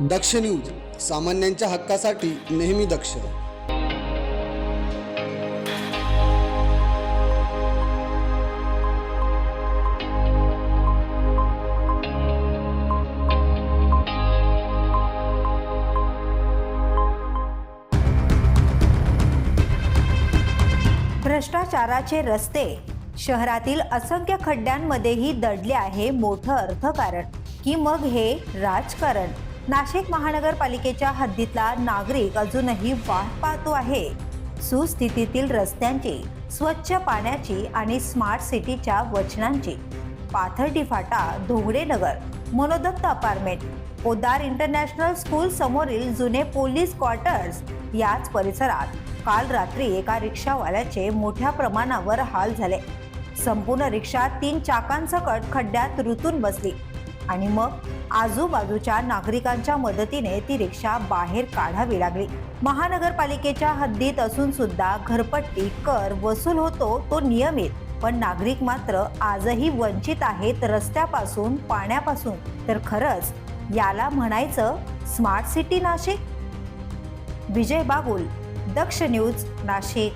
दक्ष news सामान्यांच्या हक्कासाठी नेहमी दक्ष. भ्रष्टाचाराचे रस्ते शहरातील असंख्य खड्ड्यांमध्येही दडले आहे मोठं अर्थकारण. की मग हे राजकारण? नाशिक महानगरपालिकेच्या हद्दीतला नागरिक अजूनही वाट पाहतो आहे. सुस्थितीतील रस्त्यांची स्वच्छ पाण्याची आणि स्मार्ट सिटीच्या वचनांची. Pathardi Phata Dhogade Nagar Manodatta apartment. Podar international school समोरील जुने पोलीस क्वार्टर्स याच परिसरात काल रात्री एका रिक्षावाल्याचे मोठ्या प्रमाणावर हाल झाले. संपूर्ण रिक्षा तीन चाकांसकट खड्ड्यात रुतून बसली. आणि मग आजूबाजूच्या नागरिकांच्या मदतीने ती रिक्षा बाहेर काढावी लागली. महानगरपालिकेच्या हद्दीत असून सुद्धा घरपट्टी कर वसूल होतो तो नियमित. पण नागरिक मात्र आजही वंचित आहेत रस्त्यापासून पाण्यापासून. तर खरंच याला म्हणायचं smart city Nashik? Vijay Bagul Daksh news Nashik.